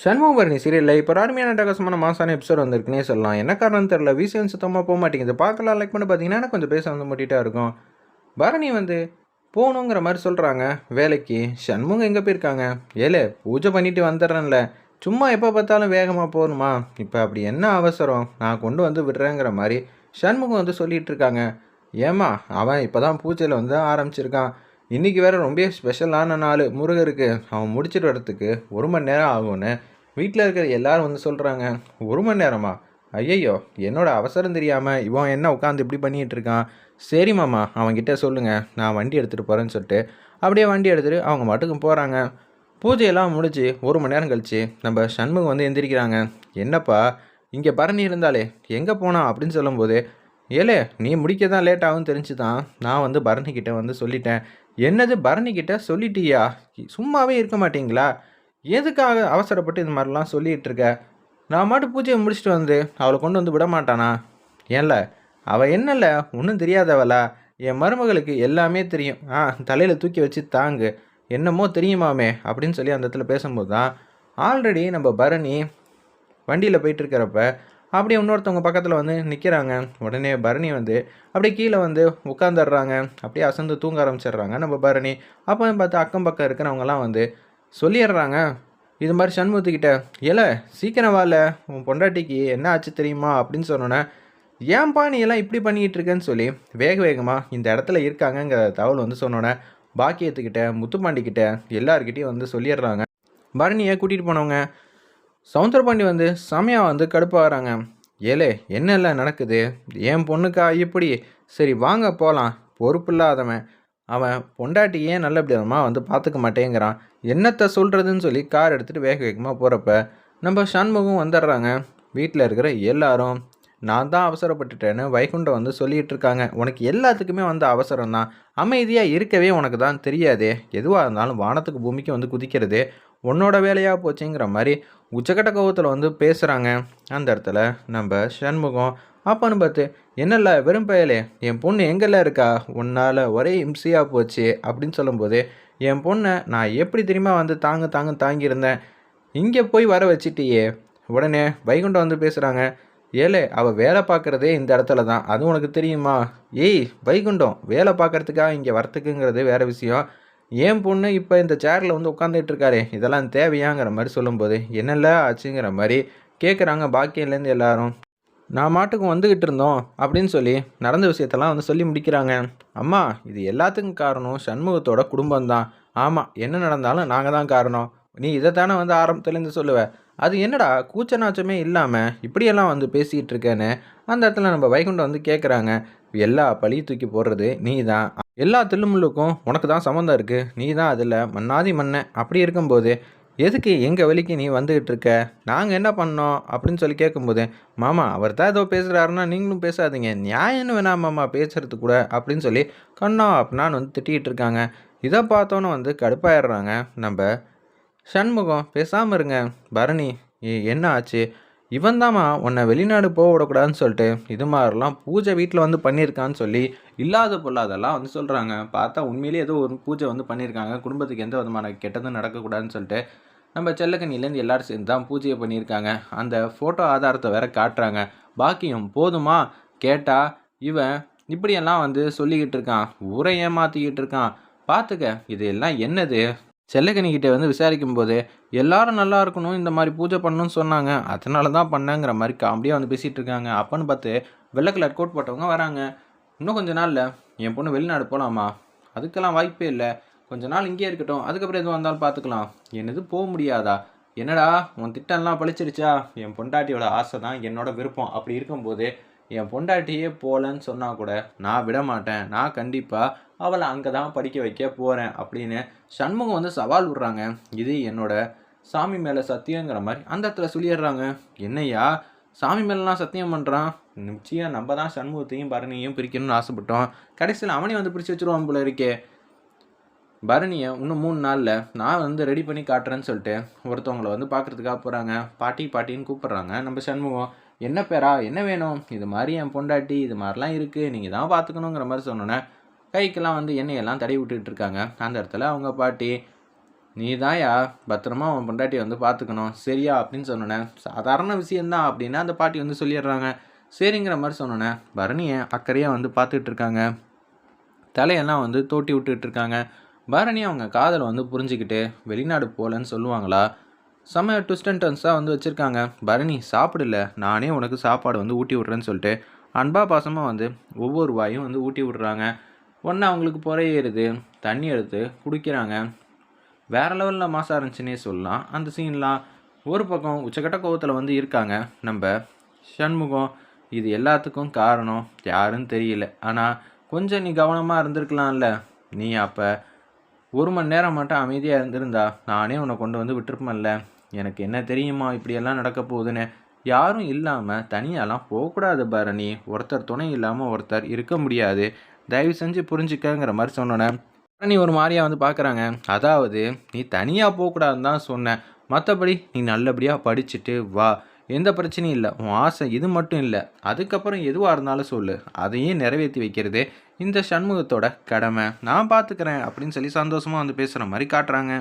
சண்முகபரணி சீரியலில் இப்போ அருமையான டகசமான மாசான எபிசோட் வந்திருக்குன்னே சொல்லலாம். என்ன காரணம் தெரில விசிஎன் சுத்தமாக போக மாட்டேங்குது. பார்க்கலாம் லைக் பண்ணி பார்த்தீங்கன்னா எனக்கு கொஞ்சம் பேச வந்து முட்டிட்டா இருக்கும். பரணி வந்து போகணுங்கிற மாதிரி சொல்கிறாங்க வேலைக்கு. சண்முகம் எங்கே போயிருக்காங்க? ஏலே பூஜை பண்ணிட்டு வந்துடுறேன்ல. சும்மா எப்போ பார்த்தாலும் வேகமாக போகணுமா? இப்போ அப்படி என்ன அவசரம்? நான் கொண்டு வந்து விடுறேங்கிற மாதிரி சண்முகம் வந்து சொல்லிகிட்டு இருக்காங்க. ஏம்மா அவன் இப்போ தான் பூஜையில் வந்து ஆரம்பிச்சிருக்கான். இன்றைக்கி வேறு ரொம்ப ஸ்பெஷலான நாள். முருகருக்கு அவன் முடிச்சுட்டு வரத்துக்கு ஒரு மணி நேரம் ஆகும்னு வீட்டில் இருக்கிற எல்லாரும் வந்து சொல்கிறாங்க ஒரு மணி நேரமா? ஐயையோ என்னோட அவசரம் தெரியாமல் இவன் என்ன உட்காந்து இப்படி பண்ணிகிட்டு இருக்கான்? சரி மாமா அவன்கிட்ட சொல்லுங்கள் நான் வண்டி எடுத்துகிட்டு போகிறேன்னு சொல்லிட்டு அப்படியே வண்டி எடுத்துகிட்டு அவங்க மட்டுக்கும் போகிறாங்க பூஜையெல்லாம் முடிஞ்சு ஒரு மணி நேரம் கழிச்சு நம்ம சண்முகம் வந்து எந்திரிக்கிறாங்க. என்னப்பா இங்கே பரணி இருந்தாலே எங்கே போனா அப்படின்னு சொல்லும்போது ஏலே நீ முடிக்க தான் லேட் ஆகும் தெரிஞ்சு தான் நான் வந்து பரணிக்கிட்ட வந்து சொல்லிட்டேன். என்னது பரணிக்கிட்ட சொல்லிட்டியா? சும்மாவே இருக்க மாட்டீங்களா? எதுக்காக அவசரப்பட்டு இந்த மாதிரிலாம் சொல்லிகிட்டு இருக்க? நான் மாட்டு பூஜையை முடிச்சுட்டு வந்து அவளை கொண்டு வந்து விட மாட்டானா? ஏன்ல? அவள் என்னல்ல ஒன்றும் தெரியாதவளா? என் மருமகளுக்கு எல்லாமே தெரியும். ஆ தலையில் தூக்கி வச்சு தாங்கு. என்னமோ தெரியுமாமே? அப்படின்னு சொல்லி அந்த இடத்துல பேசும்போது தான் ஆல்ரெடி நம்ம பரணி வண்டியில் போயிட்டு இருக்கிறப்ப அப்படியே இன்னொருத்தவங்க பக்கத்தில் வந்து நிற்கிறாங்க உடனே பரணி வந்து அப்படியே கீழே வந்து உட்காந்துடுறாங்க அப்படியே அசந்து தூங்க ஆரம்பிச்சிடுறாங்க. நம்ம பரணி அப்போ பார்த்து அக்கம் பக்கம் இருக்கிறவங்கலாம் வந்து சொல்லிடுறாங்க. இது மாதிரி சண்முகத்துக்கிட்ட ஏல சீக்கிரம் வரல உன் பொண்டாட்டிக்கு என்ன ஆச்சு தெரியுமா? அப்படின்னு சொன்னோன்னே ஏன்பா நீ எல்லாம் இப்படி பண்ணிக்கிட்டு இருக்கேன்னு சொல்லி வேக வேகமாக இந்த இடத்துல இருக்காங்கங்கிற தகவல் வந்து சொன்னோன்னே பாக்கியத்துக்கிட்ட முத்துப்பாண்டிக்கிட்ட எல்லாருக்கிட்டேயும் வந்து சொல்லிடுறாங்க. பரணியை கூட்டிகிட்டு போனவங்க சவுந்தரபாண்டி வந்து செமையாக வந்து கடுப்பாகிறாங்க ஏலே என்னெல்லாம் நடக்குது? என் பொண்ணுக்கா இப்படி? சரி வாங்க போகலாம் பொறுப்பு இல்லாதவன் அவன் பொண்டாட்டி ஏன் நல்லபடியாக வந்து பார்த்துக்க மாட்டேங்கிறான்? என்னத்தை சொல்கிறதுன்னு சொல்லி கார் எடுத்துகிட்டு வேக வேகமாக போகிறப்ப நம்ம சண்முகம் வந்துடுறாங்க. வீட்டில் இருக்கிற எல்லாரும் நான் தான் அவசரப்பட்டுட்டேன்னு வைகுண்டம் வந்து சொல்லிகிட்டு இருக்காங்க. உனக்கு எல்லாத்துக்குமே வந்து அவசரம் தான் அமைதியாக இருக்கவே உனக்கு தான் தெரியாதே. எதுவாக இருந்தாலும் வானத்துக்கு பூமிக்கு வந்து குதிக்கிறது உன்னோட வேலையாக போச்சுங்கிற மாதிரி உச்சக்கட்ட கோவத்தில் வந்து பேசுகிறாங்க அந்த இடத்துல நம்ம சண்முகம் அப்பன்னு பார்த்து என்னல்ல வெறும் பயலே. என் பொண்ணு எங்கெல்லாம் இருக்கா? உன்னால் ஒரே இம்சையாக போச்சு. அப்படின்னு சொல்லும்போது என் பொண்ணை நான் எப்படி தெரியுமா வந்து தாங்க தாங்க தாங்கியிருந்தேன்? இங்கே போய் வர வச்சிட்டியே. உடனே வைகுண்டம் வந்து பேசுகிறாங்க ஏலே அவள் வேலை பார்க்குறதே இந்த இடத்துல தான். அது உனக்கு தெரியுமா? ஏய் வைகுண்டம் வேலை பார்க்குறதுக்காக இங்கே வரத்துக்குங்கிறது வேறு விஷயம். ஏன் பொண்ணு இப்போ இந்த சேரில் வந்து உட்காந்துட்டு இருக்காரு இதெல்லாம் தேவையாங்கிற மாதிரி சொல்லும்போது என்னெல்ல ஆச்சுங்கிற மாதிரி கேட்குறாங்க பாக்கியிலேருந்து எல்லாரும். நான் மாட்டுக்கும் வந்துக்கிட்டு இருந்தோம் அப்படின்னு சொல்லி நடந்த விஷயத்தெல்லாம் வந்து சொல்லி முடிக்கிறாங்க. அம்மா இது எல்லாத்துக்கும் காரணம் சண்முகத்தோட குடும்பம்தான். ஆமாம் என்ன நடந்தாலும் நாங்கள் தான் காரணம். நீ இதை தானே வந்து ஆரம்பத்துலேருந்து சொல்லுவ. அது என்னடா கூச்ச நாச்சமே இல்லாமல் இப்படியெல்லாம் வந்து பேசிக்கிட்டு இருக்கேன்னு அந்த இடத்துல நம்ம வைகுண்டம் வந்து கேட்குறாங்க எல்லா பழி தூக்கி போடுறது நீ தான் எல்லா தில்லுமுள்ளுக்கும் உனக்கு தான் சம்மந்தம் இருக்குது நீ தான் அதில் மண்ணாதி மண்ணை அப்படி இருக்கும்போது எதுக்கு எங்கள் வழிக்கு நீ வந்துக்கிட்டு இருக்க நாங்கள் என்ன பண்ணோம்? அப்படின்னு சொல்லி கேட்கும்போது மாமா அவர் தான் ஏதோ பேசுகிறாருன்னா நீங்களும் பேசாதீங்க. நியாயம்னு வேணாம் மாமா பேசுறது கூட அப்படின்னு சொல்லி கண்ணா அப்படின்னு வந்து திட்டிகிட்டு இருக்காங்க இதை பார்த்தோன்னே வந்து கடுப்பாயிடுறாங்க. நம்ம சண்முகம் பேசாமல் இருங்க. பரணி ஏ- என்ன ஆச்சு? இவன் தாம்மா உன்னை வெளிநாடு போக விடக்கூடாதுன்னு சொல்லிட்டு இது மாதிரிலாம் பூஜை வீட்டில் வந்து பண்ணியிருக்கான்னு சொல்லி இல்லாத பொல்லாதெல்லாம் வந்து சொல்கிறாங்க பார்த்தா உண்மையிலேயே ஏதோ ஒரு பூஜை வந்து பண்ணியிருக்காங்க. குடும்பத்துக்கு எந்த விதமான கெட்டதும் நடக்கக்கூடாதுன்னு சொல்லிட்டு நம்ம செல்லக்கண்ணிலேருந்து எல்லோரும் சேர்ந்து தான் பூஜையை பண்ணியிருக்காங்க. அந்த ஃபோட்டோ ஆதாரத்தை வேற காட்டுறாங்க. பாக்கியம் போதுமா? கேட்டால் இவன் இப்படியெல்லாம் வந்து சொல்லிக்கிட்டு இருக்கான். ஊரை ஏமாற்றிக்கிட்டு இருக்கான். பார்த்துக்க இது எல்லாம் என்னது? செல்லக்கனிக்கிட்ட வந்து விசாரிக்கும் போது எல்லாரும் நல்லா இருக்கணும் இந்த மாதிரி பூஜை பண்ணணும்னு சொன்னாங்க. அதனால தான் பண்ணேங்கிற மாதிரி காமெடியாக வந்து பேசிகிட்டு இருக்காங்க. அப்பன்னு பார்த்து வெள்ளை கலர் கோட் போட்டவங்க வராங்க. இன்னும் கொஞ்ச நாளில் என் பொண்ணு வெளிநாடு போகலாமா அதுக்கெல்லாம் வாய்ப்பே இல்லை. கொஞ்ச நாள் இங்கேயே இருக்கட்டும். அதுக்கப்புறம் எதுவும் வந்தாலும் பார்த்துக்கலாம். என்னது போக முடியாதா? என்னடா உன் திட்டம்லாம் பழிச்சிருச்சா? என் பொண்டாட்டியோட ஆசை தான் என்னோட விருப்பம். அப்படி இருக்கும்போது என் பொண்டாட்டியே போகலன்னு சொன்னால் கூட நான் விட மாட்டேன். நான் கண்டிப்பாக அவளை அங்கே தான் படிக்க வைக்க போகிறேன் அப்படின்னு சண்முகம் வந்து சவால் விடுறாங்க. இது என்னோட சாமி மேலே சத்தியங்கிற மாதிரி அந்த இடத்துல சொல்லிடுறாங்க. என்னய்யா சாமி மேலெலாம் சத்தியம் பண்ணுறான் நிச்சயம் நம்ம தான் சண்முகத்தையும் பரணியையும் பிரிக்கணும்னு ஆசைப்பட்டோம். கடைசியில் அவனையும் வந்து பிரித்து வச்சுருவான் போல இருக்கே. பரணியை இன்னும் மூணு நாளில் நான் வந்து ரெடி பண்ணி காட்டுறேன்னு சொல்லிட்டு ஒருத்தவங்களை வந்து பார்க்குறதுக்காக போகிறாங்க பாட்டி பாட்டின்னு கூப்பிட்றாங்க. நம்ம சண்முகம் என்ன பேரா என்ன வேணும்? இது மாதிரி என் பொண்டாட்டி இது மாதிரிலாம் இருக்குது நீங்கள் தான் பார்த்துக்கணுங்கிற மாதிரி சொன்னோன்னே கைக்கெல்லாம் வந்து எண்ணெயெல்லாம் தடவி விட்டுட்டு இருக்காங்க. அந்த இடத்துல அவங்க பாட்டி நீ தான்யா பத்திரமா உன் பொண்டாட்டியை வந்து பார்த்துக்கணும் சரியா? அப்படின்னு சொன்னோன்னே சாதாரண விஷயந்தான் அப்படின்னா அந்த பாட்டி வந்து சொல்லிடுறாங்க. சரிங்கிற மாதிரி சொன்னோன்னே பரணியை அக்கறையாக வந்து பார்த்துட்டு இருக்காங்க. தலையெல்லாம் வந்து தோட்டி விட்டுட்டு இருக்காங்க. பரணி அவங்க காதலை வந்து புரிஞ்சுக்கிட்டு வெளிநாடு போகலன்னு சொல்லுவாங்களா? செம்ம ட்விஸ்ட் அண்ட் டர்ன்ஸாக வந்து வச்சுருக்காங்க. பரணி சாப்பிடல. நானே உனக்கு சாப்பாடு வந்து ஊட்டி விட்றேன்னு சொல்லிட்டு அன்பா பாசமாக வந்து ஒவ்வொரு வாயும் வந்து ஊட்டி விட்றாங்க. ஒன்று அவங்களுக்கு புறையேறுது தண்ணி எடுத்து குடிக்கிறாங்க. வேறு லெவலில் மாசாக இருந்துச்சுன்னே சொல்லலாம். அந்த சீன்லாம் ஒரு பக்கம் உச்சக்கட்ட கோவத்தில் வந்து இருக்காங்க. நம்ம சண்முகம் இது எல்லாத்துக்கும் காரணம் யாருன்னு தெரியல. ஆனால் கொஞ்சம் நீ கவனமாக இருந்திருக்கலாம்ல. நீ அப்போ ஒரு மணி நேரம் மட்டும் அமைதியாக இருந்திருந்தா நானே உன்னை கொண்டு வந்து விட்டுருப்பேன்ல. எனக்கு என்ன தெரியுமா இப்படியெல்லாம் நடக்க போகுதுன்னு? யாரும் இல்லாமல் தனியாலாம் போகக்கூடாது பரணி. ஒருத்தர் துணை இல்லாமல் ஒருத்தர் இருக்க முடியாது. தயவு செஞ்சு புரிஞ்சுக்கங்கிற மாதிரி சொன்னோன்னே பரணி ஒரு மாதிரியா வந்து பார்க்குறாங்க அதாவது நீ தனியாக போகக்கூடாதுன்னு தான் சொன்னேன் மற்றபடி நீ நல்லபடியாக படிச்சுட்டு வா. எந்த பிரச்சனையும் இல்லை. உன் ஆசை இது மட்டும் இல்லை. அதுக்கப்புறம் எதுவாக இருந்தாலும் சொல்லு. அதையும் நிறைவேற்றி வைக்கிறது இந்த சண்முகத்தோட கடமை. நான் பார்த்துக்கிறேன் அப்படின்னு சொல்லி சந்தோஷமாக வந்து பேசுகிற மாதிரி காட்டுறாங்க.